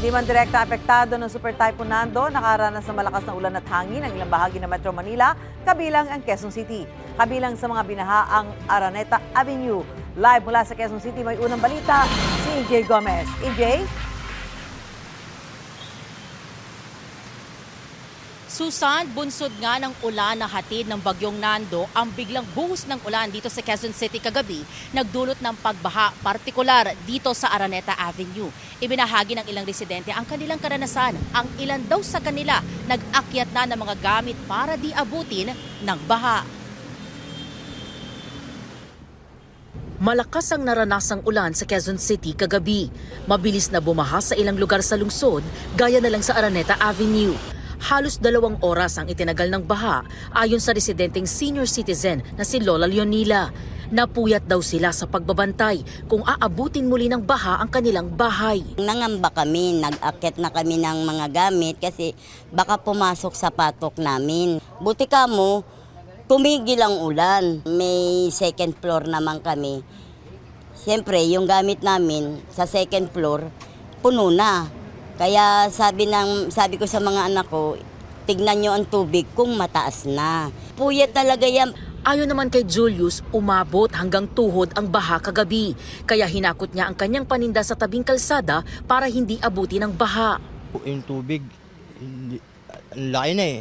Hindi man direkta apektado ng Super Typhoon Nando, nakaranas ng malakas na ulan at hangin ang ilang bahagi ng Metro Manila, kabilang ang Quezon City. Kabilang sa mga binaha ang Araneta Avenue. Live mula sa Quezon City, may unang balita, si EJ Gomez. EJ? Susan, bunsod nga ng ulan na hatid ng bagyong Nando ang biglang buhos ng ulan dito sa Quezon City kagabi nagdulot ng pagbaha partikular dito sa Araneta Avenue. Ibinahagi ng ilang residente ang kanilang karanasan. Ang ilan daw sa kanila nag-akyat na ng mga gamit para di abutin ng baha. Malakas ang naranasang ulan sa Quezon City kagabi. Mabilis na bumaha sa ilang lugar sa lungsod, gaya na lang sa Araneta Avenue. Halos dalawang oras ang itinagal ng baha ayon sa residenteng senior citizen na si Lola Leonila. Napuyat daw sila sa pagbabantay kung aabutin muli ng baha ang kanilang bahay. Nangamba kami, nag-akit na kami ng mga gamit kasi baka pumasok sa patok namin. Buti ka mo, tumigil ang ulan. May second floor naman kami. Siyempre, yung gamit namin sa second floor, puno na. Kaya sabi, ng, sabi ko sa mga anak ko, tignan nyo ang tubig kung mataas na. Puyat talaga yan. Ayon naman kay Julius, umabot hanggang tuhod ang baha kagabi. Kaya hinakot niya ang kanyang paninda sa tabing kalsada para hindi abutin ng baha. Yung tubig, hindi, ang laki na eh.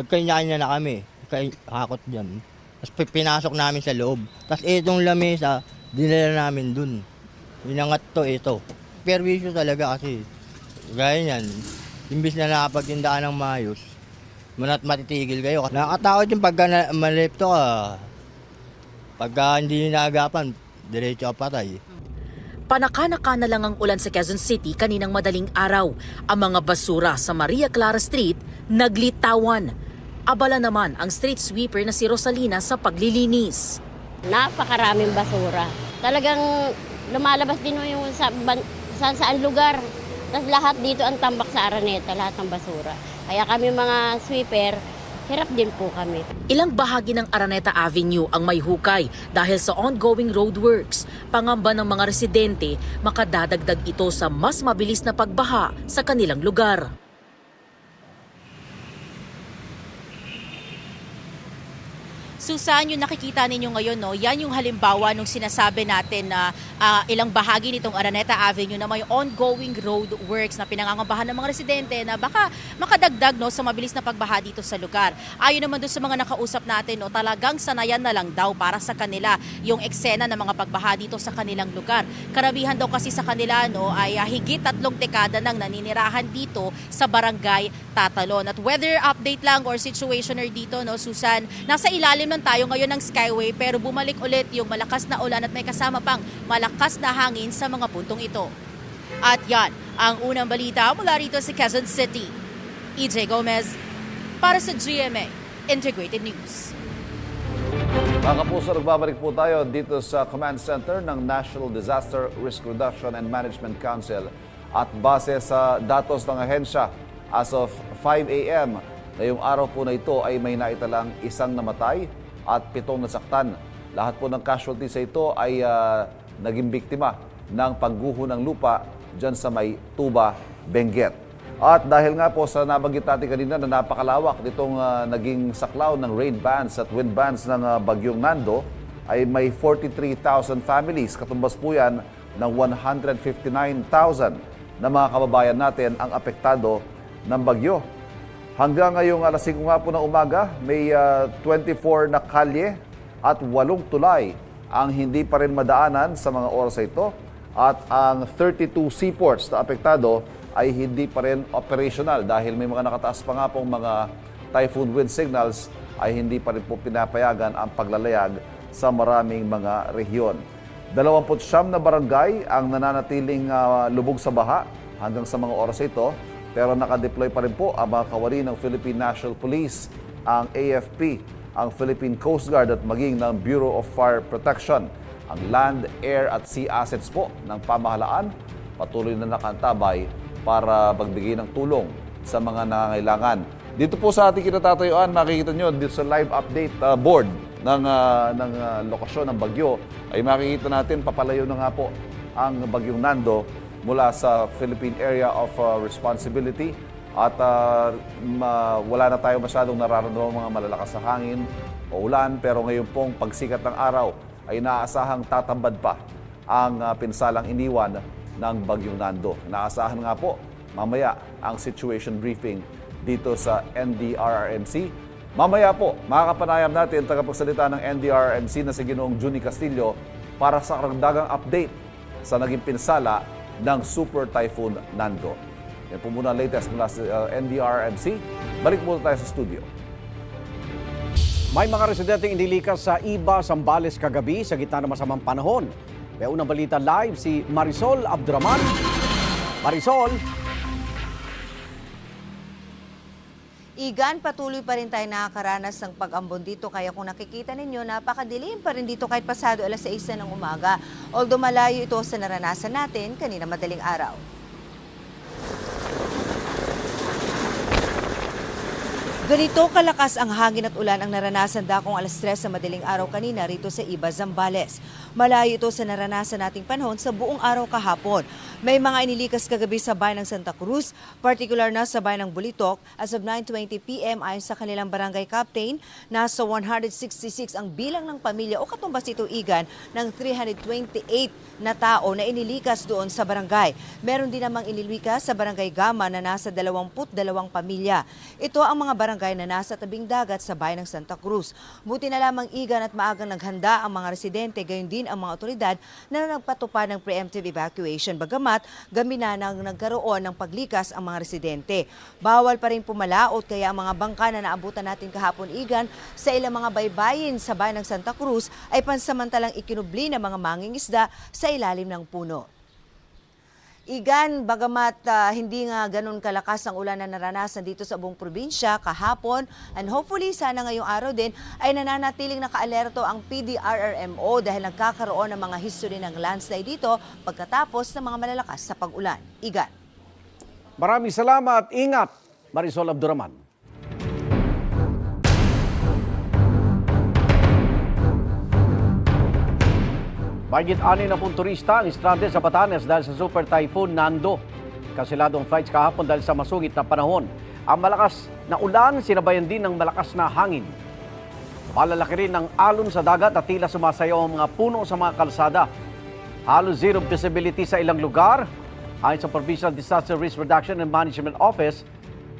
Nagkanya na kami, kay hakot dyan. Tapos pi- pinasok namin sa loob. Tapos itong lamesa, dinala namin dun. Inangat to, ito. Perwisyo talaga kasi. Gaya niyan, imbis na nakapagtindaan ng maayos, manat matitigil kayo. Nakakatakot yung pagka na, malipto ka. Pagka hindi naagapan, diretso ka patay. Panaka-naka na lang ang ulan sa Quezon City kaninang madaling araw. Ang mga basura sa Maria Clara Street naglitawan. Abala naman ang street sweeper na si Rosalina sa paglilinis. Napakaraming basura. Talagang lumalabas din yung sa saan saan lugar. Tapos lahat dito ang tambak sa Araneta, lahat ng basura. Kaya kami mga sweeper, hirap din po kami. Ilang bahagi ng Araneta Avenue ang may hukay dahil sa ongoing roadworks. Pangamba ng mga residente, makadadagdag ito sa mas mabilis na pagbaha sa kanilang lugar. Susan, yung nakikita ninyo ngayon, no, yan yung halimbawa nung sinasabi natin na ah, ilang bahagi nitong Araneta Avenue na may ongoing road works na pinangangambahan ng mga residente na baka makadagdag no, sa mabilis na pagbaha dito sa lugar. Ayon naman doon sa mga nakausap natin, no, talagang sanayan na lang daw para sa kanila yung eksena ng mga pagbaha dito sa kanilang lugar. Karamihan daw kasi sa kanila no, ay ah, higit tatlong dekada nang naninirahan dito sa barangay Tatalon. At weather update lang or situationer dito, no, Susan, nasa ilalim lang tayo ngayon ng Skyway pero bumalik ulit yung malakas na ulan at may kasama pang malakas na hangin sa mga puntong ito. At yan, ang unang balita mula rito sa Quezon City. EJ Gomez para sa GMA Integrated News. Mga kapuso, nagbabalik po tayo dito sa Command Center ng National Disaster Risk Reduction and Management Council at base sa datos ng ahensya as of 5 a.m. ngayong araw po na ito ay may naitalang isang namatay at pitong nasaktan. Lahat po ng casualties sa ito ay ah, naging biktima ng pagguho ng lupa dyan sa may Tuba, Benguet. At dahil nga po sa nabanggit natin kanina na napakalawak nitong ah, naging saklaw ng rain bands at wind bands ng ah, bagyong Nando, ay may 43,000 families. Katumbas po yan ng 159,000 na mga kababayan natin ang apektado ng bagyo. Hanggang ngayong alas 5 nga po ng umaga, may ah, 24 na kalye at 8 tulay ang hindi pa rin madaanan sa mga oras ito at ang 32 seaports na apektado ay hindi pa rin operational dahil may mga nakataas pa nga pong mga typhoon wind signals ay hindi pa rin po pinapayagan ang paglalayag sa maraming mga rehiyon. 29 na barangay ang nananatiling ah, lubog sa baha hanggang sa mga oras ito pero nakadeploy pa rin po ang mga kawani ng Philippine National Police, ang AFP, ang Philippine Coast Guard at maging ng Bureau of Fire Protection. Ang land, air at sea assets po ng pamahalaan patuloy na nakantabay para magbigay ng tulong sa mga nangangailangan. Dito po sa ating kinatatayuan, makikita nyo dito sa live update uh, board ng, uh, ng uh, lokasyon ng bagyo, ay makikita natin papalayo na nga po ang bagyong Nando mula sa Philippine Area of uh, Responsibility at uh, ma- wala na tayo masyadong nararamdaman mga malalakas na hangin o ulan pero ngayon pong pagsikat ng araw ay inaasahang tatambad pa ang uh, pinsalang iniwan ng Bagyong Nando. Inaasahan nga po mamaya ang situation briefing dito sa NDRRMC. Mamaya po, makakapanayam natin tagapagsalita ng NDRRMC na si Ginoong Juni Castillo para sa karagdagang update sa naging pinsala ng Super Typhoon Nando. Yan po muna latest mula sa uh, NDRRMC. Balik muna tayo sa studio. May mga residenteng inilikas sa Iba, Sambales kagabi sa gitna ng masamang panahon. May unang balita live si Marisol Abduraman. Marisol, Igan, patuloy pa rin tayo nakakaranas ng pag-ambon dito. Kaya kung nakikita ninyo, napakadilim pa rin dito kahit pasado alas 6 na ng umaga. Although malayo ito sa naranasan natin kanina madaling araw. Ganito kalakas ang hangin at ulan ang naranasan dakong alas 3 sa madaling araw kanina rito sa Iba, Zambales. Malayo ito sa naranasan nating panahon sa buong araw kahapon. May mga inilikas kagabi sa bayan ng Santa Cruz, particular na sa bayan ng Bulitok. As of 9.20 p.m. ayon sa kanilang barangay captain, nasa 166 ang bilang ng pamilya o katumbas ito igan ng 328 na tao na inilikas doon sa barangay. Meron din namang inilikas sa barangay Gama na nasa 22 pamilya. Ito ang mga barangay na nasa tabing dagat sa bayan ng Santa Cruz. Buti na lamang igan at maagang naghanda ang mga residente, gayon din ang mga otoridad na nagpatupad ng preemptive evacuation. Bagamat gamina nang nagkaroon ng paglikas ang mga residente. Bawal pa rin pumalaot kaya ang mga bangka na naabutan natin kahapon igan sa ilang mga baybayin sa bayan ng Santa Cruz ay pansamantalang ikinubli ng mga mangingisda sa ilalim ng puno. Igan, bagamat ah, hindi nga ganun kalakas ang ulan na naranasan dito sa buong probinsya kahapon and hopefully sana ngayong araw din ay nananatiling nakaalerto ang PDRRMO dahil nagkakaroon ng mga history ng landslide dito pagkatapos ng mga malalakas sa pag-ulan. Igan. maraming salamat. Ingat, Marisol Abduraman. Mahigit anin na turista ang stranded sa Batanes dahil sa Super Typhoon Nando. Kasiladong flights kahapon dahil sa masugit na panahon. Ang malakas na ulan, sinabayan din ng malakas na hangin. Malalaki rin ang alon sa dagat at tila sumasayaw ang mga puno sa mga kalsada. Halos zero visibility sa ilang lugar. Ayon sa Provincial Disaster Risk Reduction and Management Office,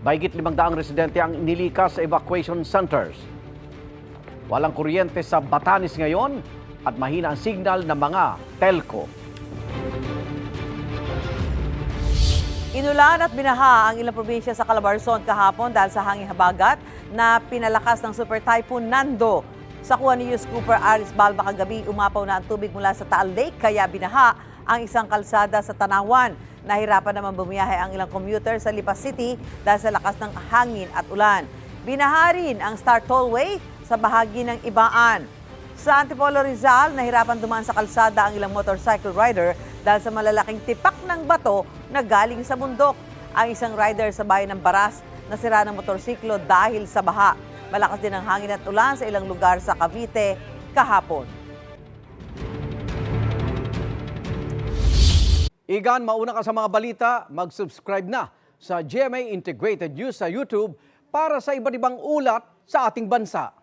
mahigit limang daang residente ang inilikas sa evacuation centers. Walang kuryente sa Batanes ngayon at mahina ang signal ng mga telco. Inulan at binaha ang ilang probinsya sa Calabarzon kahapon dahil sa hangin habagat na pinalakas ng Super Typhoon Nando. Sa kuha ni News Cooper Aris Balba kagabi, umapaw na ang tubig mula sa Taal Lake kaya binaha ang isang kalsada sa Tanawan. Nahirapan naman bumiyahe ang ilang commuter sa Lipas City dahil sa lakas ng hangin at ulan. Binaha rin ang Star Tollway sa bahagi ng Ibaan. Sa Antipolo Rizal, nahirapan dumaan sa kalsada ang ilang motorcycle rider dahil sa malalaking tipak ng bato na galing sa bundok. Ang isang rider sa bayan ng Baras nasira ng motorsiklo dahil sa baha. Malakas din ang hangin at ulan sa ilang lugar sa Cavite kahapon. Igan, mauna ka sa mga balita, mag-subscribe na sa GMA Integrated News sa YouTube para sa iba't ibang ulat sa ating bansa.